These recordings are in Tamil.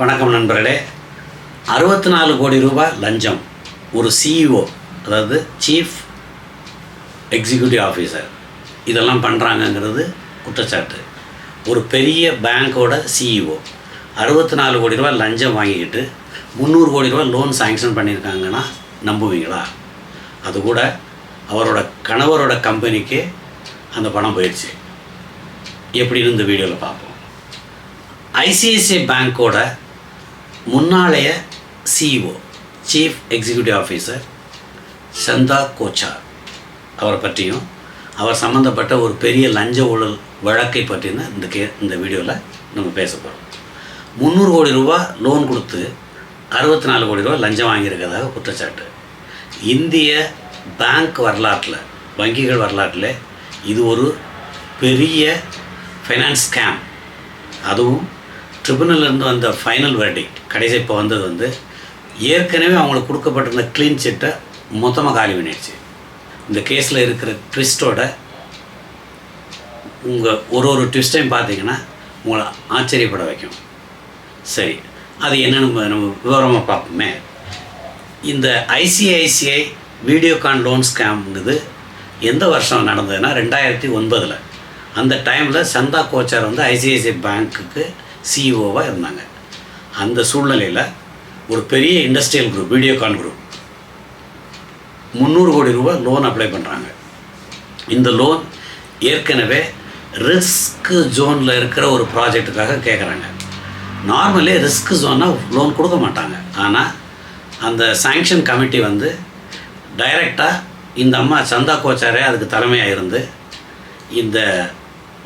வணக்கம் நண்பர்களே. அறுபத்தி நாலு கோடி ரூபாய் லஞ்சம். ஒரு சிஇஓ அதாவது சீஃப் எக்ஸிக்யூட்டிவ் ஆஃபீஸர் இதெல்லாம் பண்ணுறாங்கங்கிறது குற்றச்சாட்டு. ஒரு பெரிய பேங்க்கோட சிஇஓ அறுபத்தி நாலு கோடி ரூபாய் லஞ்சம் வாங்கிக்கிட்டு முந்நூறு கோடி ரூபாய் லோன் சாங்ஷன் பண்ணியிருக்காங்கன்னா நம்புவீங்களா? அது கூட அவரோட கணவரோட கம்பெனிக்கு அந்த பணம் போயிடுச்சு. எப்படின்னு இந்த வீடியோவில் பார்ப்போம். ஐசிஐசிஐ பேங்க்கோட முன்னாளைய CEO chief executive officer Chanda Kochhar அவரை பற்றியும் அவர் சம்மந்தப்பட்ட ஒரு பெரிய லஞ்ச ஊழல் வழக்கை பற்றின இந்த கே இந்த வீடியோவில் நம்ம பேச போகிறோம் முந்நூறு கோடி ரூபா லோன் கொடுத்து அறுபத்தி நாலு கோடி ரூபா லஞ்சம் வாங்கியிருக்கிறதாக குற்றச்சாட்டு. இந்திய பேங்க் வரலாற்றில் வங்கிகள் வரலாற்றில் இது ஒரு பெரிய ஃபைனான்ஸ் ஸ்கேம் அதுவும் ட்ரிபுனல்லேருந்து வந்த ஃபைனல் வெர்டிக்ட் கடைசி இப்போ வந்தது வந்து ஏற்கனவே அவங்களுக்கு கொடுக்கப்பட்டிருந்த க்ளீன் சிட்டை மொத்தமாக காலி பண்ணிடுச்சு. இந்த கேஸில் இருக்கிற ட்விஸ்ட்டோட உங்கள் ஒரு ஒரு ட்விஸ்டையும் பார்த்தீங்கன்னா உங்களை ஆச்சரியப்பட வைக்கும். சரி அது என்னென்னு நம்ம நம்ம விவரமாக பார்ப்போமே. இந்த ஐசிஐசிஐ வீடியோகான் லோன் ஸ்கேம்ங்கிறது எந்த வருஷம் நடந்ததுன்னா ரெண்டாயிரத்தி ஒன்பதில். அந்த டைமில் சந்தா கோச்சார் வந்து ஐசிஐசிஐ பேங்க்குக்கு சிஇஓவாக இருந்தாங்க. அந்த சூழ்நிலையில் ஒரு பெரிய இண்டஸ்ட்ரியல் குரூப் வீடியோகான் குரூப் முந்நூறு கோடி ரூபா லோன் அப்ளை பண்ணுறாங்க இந்த லோன் ஏற்கனவே ரிஸ்க் ஜோனில் இருக்கிற ஒரு ப்ராஜெக்ட்டுக்காக கேட்குறாங்க நார்மலே ரிஸ்க் ஜோனாக லோன் கொடுக்க மாட்டாங்க. ஆனால் அந்த சாங்ஷன் கமிட்டி வந்து டைரெக்டாக இந்த அம்மா சந்தா கோச்சாரே அதுக்கு தலைமையாக இருந்து இந்த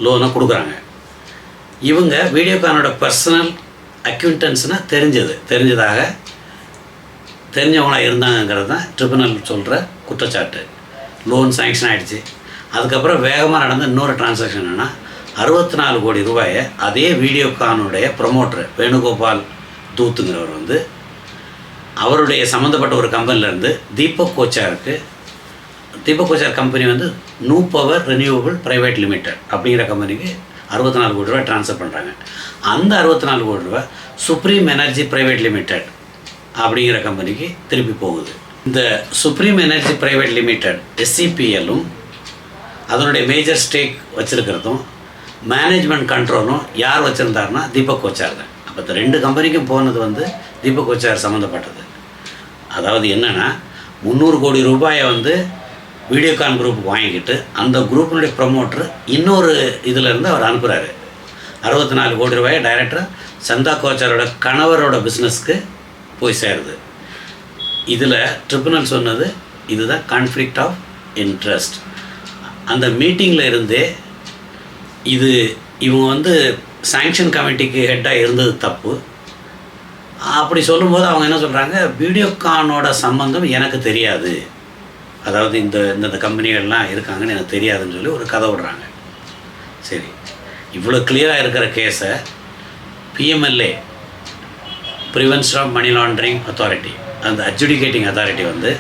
லோனை கொடுக்குறாங்க. இவங்க வீடியோகானோட பர்சனல் அக்யூண்டன்ஸ்னால் தெரிஞ்சது. தெரிஞ்சதாக தெரிஞ்சவங்களாக இருந்தாங்கிறது தான் ட்ரிபுனல் சொல்கிற குற்றச்சாட்டு. லோன் சேங்ஷன் ஆகிடுச்சு அதுக்கப்புறம் வேகமாக நடந்த இன்னொரு டிரான்சாக்ஷன் என்னென்னா அறுபத்தி நாலு கோடி ரூபாயை அதே வீடியோகானுடைய ப்ரொமோட்டர் வேணுகோபால் தூத்துங்கிறவர் வந்து அவருடைய சம்மந்தப்பட்ட ஒரு கம்பெனிலேருந்து தீபக் கோச்சாருக்கு தீபக் கோச்சார் கம்பெனி வந்து நூ பவர் ரெனியூவபிள் ப்ரைவேட் லிமிடெட் அப்படிங்கிற கம்பெனிக்கு அறுபத்தி நாலு கோடி ரூபா ட்ரான்ஸ்ஃபர் பண்ணுறாங்க அந்த அறுபத்தி நாலு கோடி ரூபாய் சுப்ரீம் எனர்ஜி ப்ரைவேட் லிமிடெட் அப்படிங்கிற கம்பெனிக்கு திருப்பி போகுது. இந்த சுப்ரீம் எனர்ஜி ப்ரைவேட் லிமிடெட் எஸ்சிபிஎல்லும் அதனுடைய மேஜர் ஸ்டேக் வச்சுருக்கிறதும் மேனேஜ்மெண்ட் கண்ட்ரோலும் யார் வச்சுருந்தாருன்னா தீபக் கோச்சார் தான். அப்போ இந்த ரெண்டு கம்பெனிக்கும் போனது வந்து தீபக் கோச்சார் சம்மந்தப்பட்டது அதாவது என்னென்னா முந்நூறு கோடி ரூபாயை வந்து வீடியோகான் குரூப் வாங்கிக்கிட்டு அந்த குரூப்பினுடைய ப்ரொமோட்டர் இன்னொரு இதிலேருந்து அவர் அனுப்புகிறாரு அறுபத்தி நாலு கோடி ரூபாயை டைரக்டர் சந்தா கோச்சாரோட கணவரோட பிஸ்னஸ்க்கு போய் சேருது. இதில் ட்ரிபுனல் சொன்னது இதுதான் கான்ஃப்ளிக்ட் ஆஃப் இன்ட்ரெஸ்ட் அந்த மீட்டிங்கில் இருந்தே இது இவங்க வந்து சாங்ஷன் கமிட்டிக்கு ஹெட்டாக இருந்தது தப்பு. அப்படி சொல்லும்போது அவங்க என்ன சொல்கிறாங்க வீடியோகானோட சம்பந்தம் எனக்கு தெரியாது. அதாவது இந்த இந்தந்த கம்பெனிகள்லாம் இருக்காங்கன்னு எனக்கு தெரியாதுன்னு சொல்லி ஒரு கதை விடுறாங்க. சரி. இவ்வளோ கிளியராக இருக்கிற கேஸை PMLA prevention of money laundering authority அந்த அட்ஜுடிகேட்டிங் அத்தாரிட்டி வந்து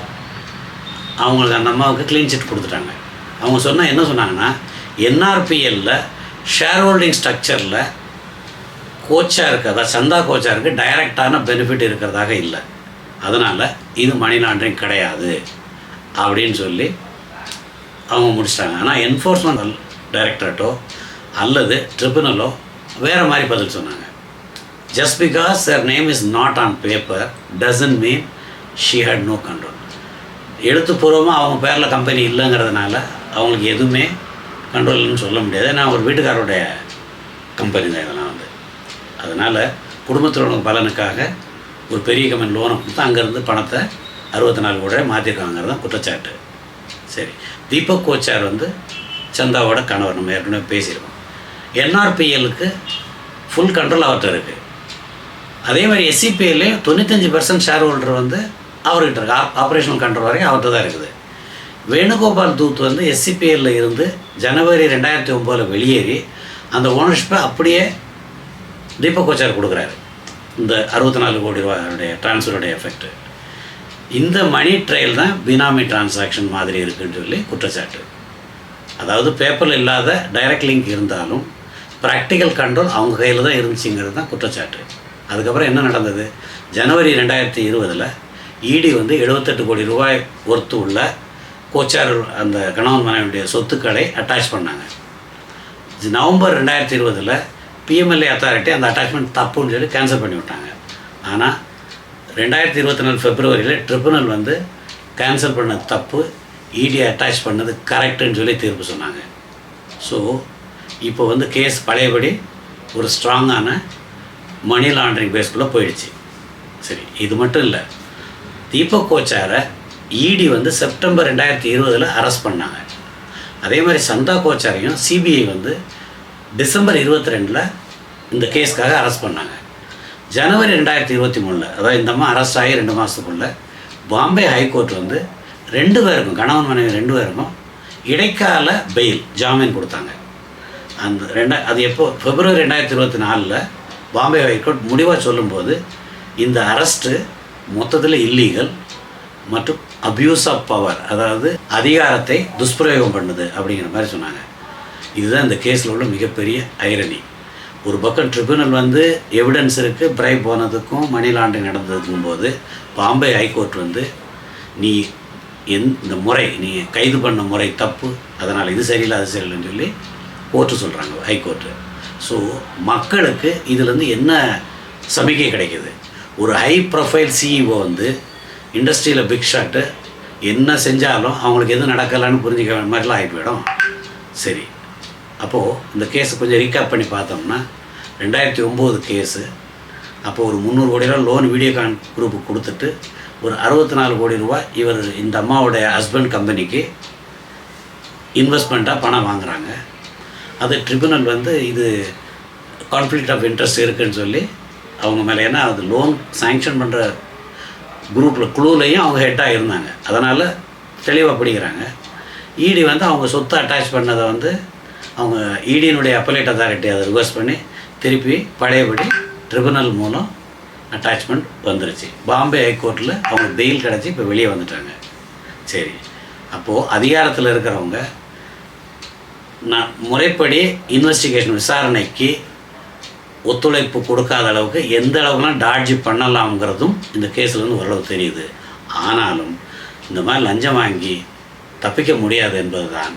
அவங்களுக்கு அந்த அம்மாவுக்கு க்ளீன் சிட் கொடுத்துட்டாங்க. அவங்க சொன்னால் என்ன சொன்னாங்கன்னா என்ஆர்பிஎல்ல ஷேர் ஹோல்டிங் ஸ்ட்ரக்சரில் கோச்சாக இருக்கிறதா அதாவது சந்தா கோச்சாருக்கு டைரக்டான பெனிஃபிட் இருக்கிறதாக இல்லை. அதனால் இது மணி லாண்ட்ரிங் கிடையாது. அப்படின்னு சொல்லி அவங்க முடிச்சிட்டாங்க. ஆனால் என்ஃபோர்ஸ்மெண்ட் டைரக்டரேட்டோ அல்லது ட்ரிபுனலோ வேறு மாதிரி பதில் சொன்னாங்க. Just because sir name is not on paper doesn't mean she had no control எழுத்துப்பூர்வமாக அவங்க பேரில் கம்பெனி இல்லைங்கிறதுனால அவங்களுக்கு எதுவுமே கண்ட்ரோல்னு சொல்ல முடியாது. ஏன்னா ஒரு வீட்டுக்காரோடைய கம்பெனி தான் இதெல்லாம் வந்து. அதனால் குடும்பத்தினோட பலனுக்காக ஒரு பெரிய கம்பெனி லோனை கொடுத்து அங்கேருந்து பணத்தை அறுபத்தி நாலு கோடி ரூபாய் மாற்றிருக்காங்கிறது தான் குற்றச்சாட்டு. சரி. தீபக் கோச்சார் வந்து சந்தாவோட கணவர். நம்ம ஏற்கனவே பேசியிருக்கோம். என்ஆர்பிஎலுக்கு ஃபுல் கண்ட்ரோல் அவர்கிட்ட இருக்குது அதே மாதிரி எஸ்சிபிஎல்லே தொண்ணூத்தஞ்சு பர்சன்ட் ஷேர் ஹோல்டர் வந்து அவர்கிட்ட இருக்கு. ஆப்ரேஷனல் கண்ட்ரோல் வரைக்கும் அவர்கிட்ட தான் இருக்குது. வேணுகோபால் தூத் வந்து எஸ்சிபிஎல்ல இருந்து ஜனவரி ரெண்டாயிரத்தி ஒம்போதில் வெளியேறி அந்த ஓனர்ஷிப்பை அப்படியே தீபக் கோச்சார் கொடுக்குறாரு. இந்த அறுபத்தி நாலு கோடி ரூபாயுடைய ட்ரான்ஸ்ஃபருடைய எஃபெக்ட்டு இந்த மணி ட்ரையல் தான் பினாமி டிரான்சாக்ஷன் மாதிரி இருக்குன்னு சொல்லி குற்றச்சாட்டு. அதாவது பேப்பரில் இல்லாத டைரக்ட் லிங்க் இருந்தாலும் ப்ராக்டிக்கல் கண்ட்ரோல் அவங்க கையில் தான் இருந்துச்சுங்கிறது தான் குற்றச்சாட்டு. அதுக்கப்புறம் என்ன நடந்தது? ஜனவரி ரெண்டாயிரத்தி இருபதில் இடி வந்து எழுபத்தெட்டு கோடி ரூபாய் ஒர்த்து உள்ள கோச்சார் அந்த கணவன் மனைவியுடைய சொத்துக்களை அட்டாச் பண்ணாங்க. நவம்பர் ரெண்டாயிரத்தி இருபதில் பிஎம்எல்ஏ அத்தாரிட்டி அந்த அட்டாச்மெண்ட் தப்புன்னு சொல்லி கேன்சல் பண்ணி விட்டாங்க ஆனால் ரெண்டாயிரத்தி இருபத்தி நாலு பிப்ரவரியில் ட்ரிபுனல் வந்து கேன்சல் பண்ண தப்பு இடி அட்டாச் பண்ணது கரெக்டுன்னு சொல்லி தீர்ப்பு சொன்னாங்க. ஸோ இப்போ வந்து கேஸ் பழையபடி ஒரு ஸ்ட்ராங்கான மணி லாண்ட்ரிங் பேஸ்குள்ளே போயிடுச்சு. சரி இது மட்டும் இல்லை. தீபக் கோச்சாரை இடி வந்து செப்டம்பர் ரெண்டாயிரத்தி இருபதில் அரெஸ்ட் பண்ணாங்க. அதே மாதிரி சந்தா கோச்சாரையும் சிபிஐ வந்து டிசம்பர் இருபத்தி ரெண்டில் இந்த கேஸ்க்காக அரெஸ்ட் பண்ணாங்க. ஜனவரி ரெண்டாயிரத்தி இருபத்தி மூணில் அதாவது இந்த அம்மா அரெஸ்ட் ஆகி ரெண்டு மாதத்துக்குள்ள பாம்பே ஹைகோர்ட் வந்து ரெண்டு பேருக்கும் கணவன் மனைவி ரெண்டு பேருக்கும் இடைக்கால பெயில் ஜாமீன் கொடுத்தாங்க. அந்த ரெண்டா அது எப்போ பிப்ரவரி ரெண்டாயிரத்தி இருபத்தி நாலில் பாம்பே ஹைகோர்ட் முடிவாக சொல்லும்போது இந்த அரெஸ்ட்டு மொத்தத்தில் இல்லீகல் மற்றும் அப்யூஸ் ஆஃப் பவர் அதாவது அதிகாரத்தை துஷ்பிரயோகம் பண்ணுது அப்படிங்கிற மாதிரி சொன்னாங்க. இதுதான் இந்த கேஸில் உள்ள மிகப்பெரிய ஐரணி ஒரு பக்கம் ட்ரிபியூனல் வந்து எவிடன்ஸ் இருக்குது பிரைப் போனதுக்கும் மணி லாண்டரிங் நடந்ததுக்கும் போது பாம்பே ஹைகோர்ட் வந்து நீ எந் இந்த முறை நீ கைது பண்ண முறை தப்பு அதனால் இது சரியில்லை அது சரியில்லைன்னு சொல்லி கோர்ட்டு சொல்கிறாங்க ஹைகோர்ட்டு ஸோ மக்களுக்கு இதுலேருந்து என்ன சமிக்கை கிடைக்குது? ஒரு ஹை ப்ரொஃபைல் சிஇஓ வந்து இண்டஸ்ட்ரியில் பிக் ஷாட்டு என்ன செஞ்சாலும் அவங்களுக்கு எதுவும் நடக்கலான்னு புரிஞ்சுக்க மாதிரிலாம் ஆகி போயிடும். சரி. அப்போது இந்த கேஸை கொஞ்சம் ரீகேப் பண்ணி பார்த்தோம்னா ரெண்டாயிரத்தி ஒம்பது கேஸு அப்போது ஒரு முந்நூறு கோடி ரூபா லோன் வீடியோகான் குரூப்புக்கு கொடுத்துட்டு ஒரு அறுபத்தி நாலு கோடி ரூபா இவர் இந்த அம்மாவுடைய ஹஸ்பண்ட் கம்பெனிக்கு இன்வெஸ்ட்மெண்ட்டாக பணம் வாங்குகிறாங்க அது ட்ரிபுனல் வந்து இது கான்ஃப்ளிக்ட் ஆஃப் இன்ட்ரெஸ்ட் இருக்குதுன்னு சொல்லி அவங்க மேலே ஏன்னா அது லோன் சாங்ஷன் பண்ணுற குரூப்பில் குழுவிலையும் அவங்க ஹெட்டாக இருந்தாங்க. அதனால் தெளிவாக பிடிக்கிறாங்க ஈடி வந்து அவங்க சொத்தை அட்டாச் பண்ணதை வந்து அவங்க இடியினுடைய அப்பலேட் அத்தாரிட்டி அதை ரிவர்ஸ் பண்ணி திருப்பி பழையபடி ட்ரிபுனல் மூலம் அட்டாச்மெண்ட் வந்துருச்சு. பாம்பே ஹைகோர்ட்டில் அவங்க பெயில் கிடச்சி இப்போ வெளியே வந்துட்டாங்க. சரி. அப்போது அதிகாரத்தில் இருக்கிறவங்க நான் முறைப்படி இன்வெஸ்டிகேஷன் விசாரணைக்கு ஒத்துழைப்பு கொடுக்காத அளவுக்கு எந்த அளவுக்குலாம் டாட்ஜ் பண்ணலாம்ங்கிறதும் இந்த கேஸில் வந்து ஓரளவு தெரியுது. ஆனாலும் இந்த மாதிரி லஞ்சம் வாங்கி தப்பிக்க முடியாது என்பதுதான்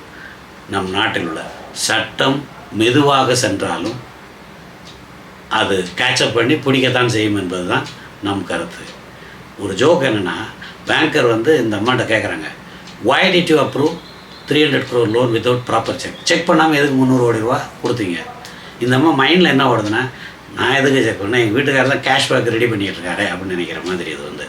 நம் நாட்டில் உள்ள சட்டம் மெதுவாக சென்றாலும் அது கேட்சப் பண்ணி பிடிக்கத்தான் செய்யும் என்பது தான் நம் கருத்து. ஒரு ஜோக் என்னென்னா பேங்கர் வந்து இந்த அம்மாட்ட கேட்குறாங்க why did you approve three hundred crore loan without proper check check பண்ணாமல் எதுக்கு முந்நூறு கோடி ரூபா கொடுத்தீங்க? இந்த அம்மா மைண்டில் என்ன ஓடுதுன்னா நான் எதுக்கு செக் பண்ணேன்? எங்கள் வீட்டுக்காரர் தான் கேஷ்பேக் ரெடி பண்ணிட்டு இருக்காரு அப்படின்னு நினைக்கிற மாதிரி இது வந்து.